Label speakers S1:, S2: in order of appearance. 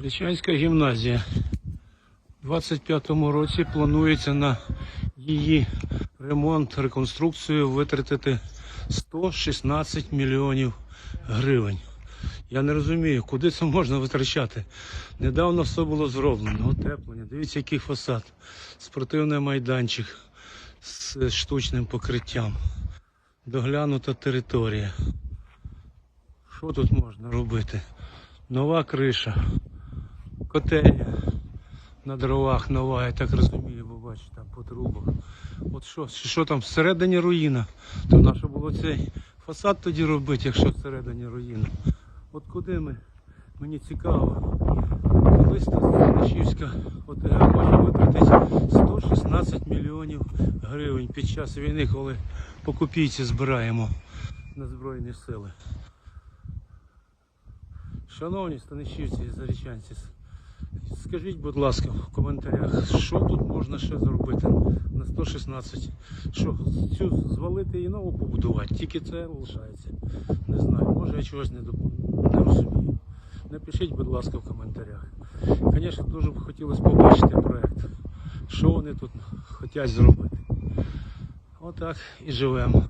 S1: Зарічанська гімназія. У 25-му році планується на її ремонт, реконструкцію витратити 116 мільйонів гривень. Я не розумію, куди це можна витрачати. Недавно все було зроблено, утеплення. Дивіться, який фасад. Спортивний майданчик з штучним покриттям. Доглянута територія. Що тут можна робити? Нова криша, котельня на дровах нова, я так розумію, бо бачу там по трубах. От що, що там всередині руїна? То наше було цей фасад тоді робити, якщо всередині руїна. От куди ми? Мені цікаво. Колись Станишівська ОТГ може витратити 116 мільйонів гривень під час війни, коли по збираємо на Збройні сили. Шановні станишівці і зарічанці, скажіть, будь ласка, в коментарях, що тут можна ще зробити на 116? Що, цю звалити і нову побудувати? Тільки це лишається. Не знаю, може я чогось не, доп- не розумію. Напишіть, будь ласка, в коментарях. Звісно, дуже б хотілося побачити проект. Що вони тут хочуть зробити. Отак і живемо.